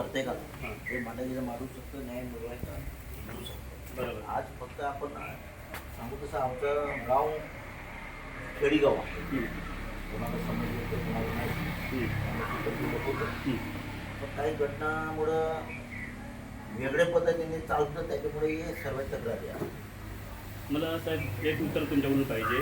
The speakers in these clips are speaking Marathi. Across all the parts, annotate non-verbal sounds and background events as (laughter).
प्रत्येकाला हां. मानवीला मारू शकतो न्याय मिळवायचा मिळू शकतो. बरोबर. आज फक्त आपण सांगू तसं आमचं गाव खेडीगाव आहे. कोणाला समजलं तर कोणाला नाही. होतो. पण काही घटनामुळं वेगळ्या पद्धतीने चालतं त्याच्यामुळे हे सर्व तक्रारी आहे. मला साहेब एक उत्तर तुमच्याकडून पाहिजे.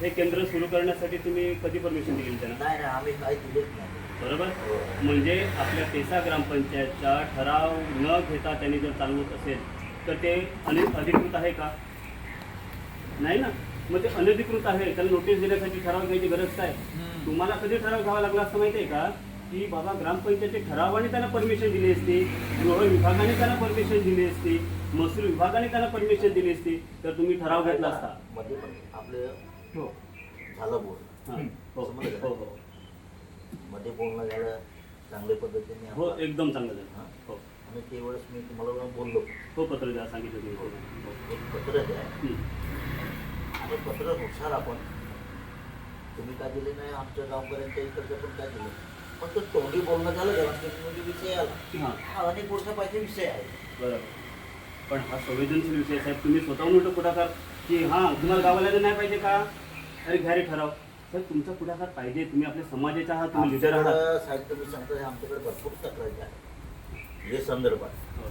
हे केंद्र सुरू करण्यासाठी तुम्ही कधी परमिशन दिली त्यांना? नाही नाही आम्ही काही दिलेच नाही बरोबर? हो. म्हणजे आपल्या पेसा ग्रामपंचायतचा ठराव न घेता त्यांनी जर चालवत असेल तर ते अनि अधिकृत आहे का? नाही ना? मग ते अनधिकृत आहे. त्याला नोटीस देण्यासाठी ठराव घ्यायची गरज काय? तुम्हाला कधी ठराव घ्यावा लागला असं माहिती आहे का? की बाबा ग्रामपंचायती ठरावाने त्यांना परमिशन दिली असती गृह विभागाने त्यांना परमिशन दिली असती महसूल विभागाने त्यांना परमिशन दिली असती तर तुम्ही ठराव घेतला असता. मध्ये पण आपलं हो. झालं बोल. हां. हो. समजलं का? हो हो. मध्ये बोलणं झालं चांगल्या पद्धतीने हो आपण- एकदम चांगलं झालं. हां. हो. आणि त्यावेळेस मी तुम्हाला बोललो. हो पत्र द्या सांगितलं तुम्ही. हो. एक पत्र द्या. हं. आणि पत्रानुसार आपण. तुम्ही काय दिले नाही आमच्या गावकऱ्यांच्या इकडचं पण काय दिलं? फक्त तोंडी बोलणं झालं म्हणजे विषय आला. हां. हा अनेक वर्षापाहिजे विषय आहे. बरोबर. पण हा संवेदनशील विषय साहेब. तुम्ही स्वतःहून उलट पुढाकार की हां तुम्हाला गावाला नाही पाहिजे का? अरे घ्या रे ठराव. सर तुमचा पुढाकार पाहिजे. तुम्ही आपल्या समाजाचे आहात तुम्ही लिडर आहात. आमच्याकडं साहेब तुम्ही सांगता हे आमच्याकडे भरपूर तक्रारी आहे हे संदर्भात हो.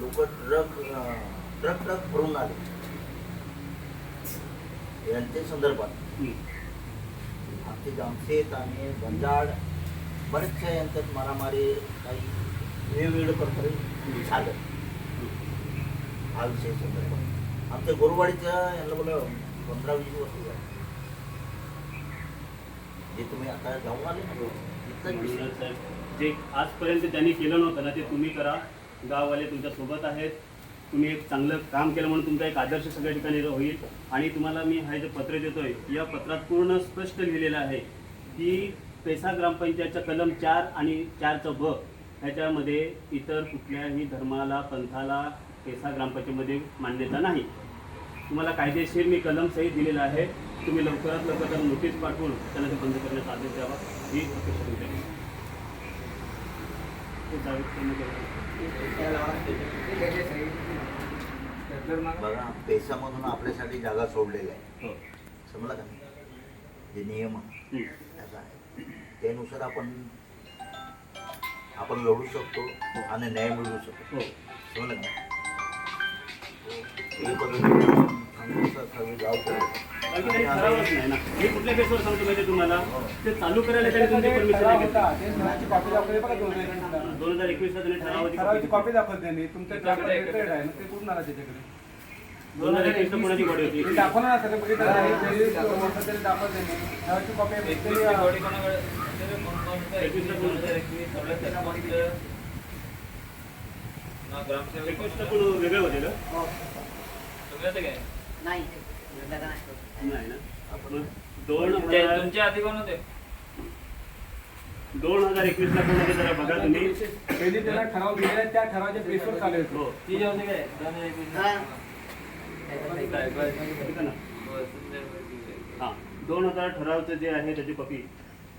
लोक ट्रक ट्रक ट्रक भरून आले. यांच्या संदर्भात. आमचे जामशेत आणि बंजाड बरेचशा यांच्यात मारामारी काही वेगवेगळे प्रकारे झालं. हा विषय संदर्भात आमच्या गोरवाडीच्या यांना बोला पंधरा वीस वर्ष झाली. जे तुम्ही आता जाऊन आले ना इथलाच विषय म्हणूनच साहेब जे आजपर्यंत त्यांनी केलं नव्हतं ना ते तुम्ही करा. गाववाले तुमच्यासोबत आहेत. तुम्ही एक चांगलं काम केलं म्हणून तुमचा एक आदर्श सगळ्या ठिकाणी होईल. आणि तुम्हाला मी हे जे पत्र देतोय या पत्रात पूर्ण स्पष्ट लिहिलेलं आहे की पेसा ग्रामपंचायतच्या कलम चार आणि चारचं ब ह्याच्यामध्ये इतर कुठल्याही धर्माला पंथाला पेसा ग्रामपंचायतमध्ये मान्यता नाही. तुम्हाला कायदेशीर मी कलम सहित दिलेला आहे. तुम्ही लवकरात लवकर त्याला नोटीस पाठवून त्याला ते बंद करण्याचा आदेश द्यावा. ही अपेक्षा. बघा पेशामधून आपल्यासाठी जागा सोडलेल्या आहे हो. समजला का जे नियम आहे हं. त्याचा आहे. त्यानुसार आपण आपण लढू शकतो आणि न्याय मिळवू शकतो. हो. समजलं का हे कुठल्या बेसवर सांगतो माहिती तुम्हाला ते चालू करायला त्यांनी तुमची परमिशन नाही घेतली कॉपी दाखवली दोन हजार एकवीस हजार एकवीसला त्यांनी ठरावाची ठरावाची copy कॉपी दाखवत त्यांनी तुमच्या त्याच्याकडे जागा आहे ना ते कुठून आला त्याच्याकडे दोन हजार एकवीसला कोणाची बॉडी ते होती दाखवलं ना सगळं बघितलं ना, हे पहिली वर्षात त्यांनी दाखवत त्यांनी ठरावाची कॉपी आहे, त्यांनी, एकवीसला कोण एकवीसला कोण वेगळं होते का नाही. लग्न नाही. नाही ना? आपण दोन हज़ार तुमच्या आधी कोण होते? दोन हज़ार एकवीसला कोण होते जरा बघा तुम्ही. पहिली त्याला ठराव दिलेला आहे, त्या ठरावाच्या बेसवर चालू होतो हो. ती काय? दोन हज़ार एकवीस हा. काय काय ऐका ना हो, संजय वैद्य. हाँ. दोन हज़ार ठरावचं जे आहे त्याची कॉपी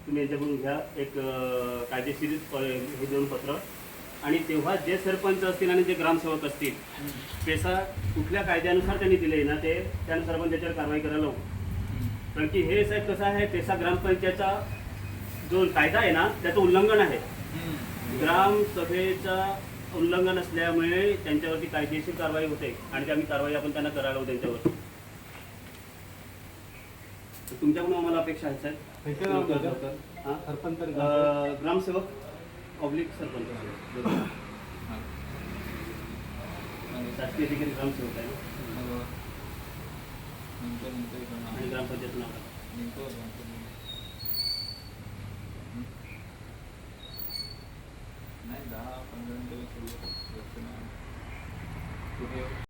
तुम्ही यांच्याकडून घ्या. एक अं, कायदेशीर हे दोन पत्र. आणि तेव्हा जे सरपंच असतील आणि जे ग्रामसेवक असतील पेसा कुठल्या कायद्यानुसार त्यांनी दिले ना ते त्यानुसार आपण त्याच्यावर कारवाई करायला लावू. कारण की हे साहेब कसं आहे पेसा ग्रामपंचायतचा जो कायदा आहे ना त्याचं उल्लंघन आहे. ग्रामसभेचा उल्लंघन असल्यामुळे त्यांच्यावरती कायदेशीर कारवाई होते आणि त्यामुळे कारवाई आपण त्यांना करायला लावू त्यांच्यावर तुमच्याकडून आम्हाला अपेक्षा आहे साहेब? सरपंच ग्रामसेवक? ऑब्लिक (coughs) सरपंच शासकीय अधिकारी ग्रामसेवक आहे नंतर कोण आणि आहे? ग्रामपंचायत नाव आहे. नाही दहा पंधरा मिनिटं सुरू. कुठे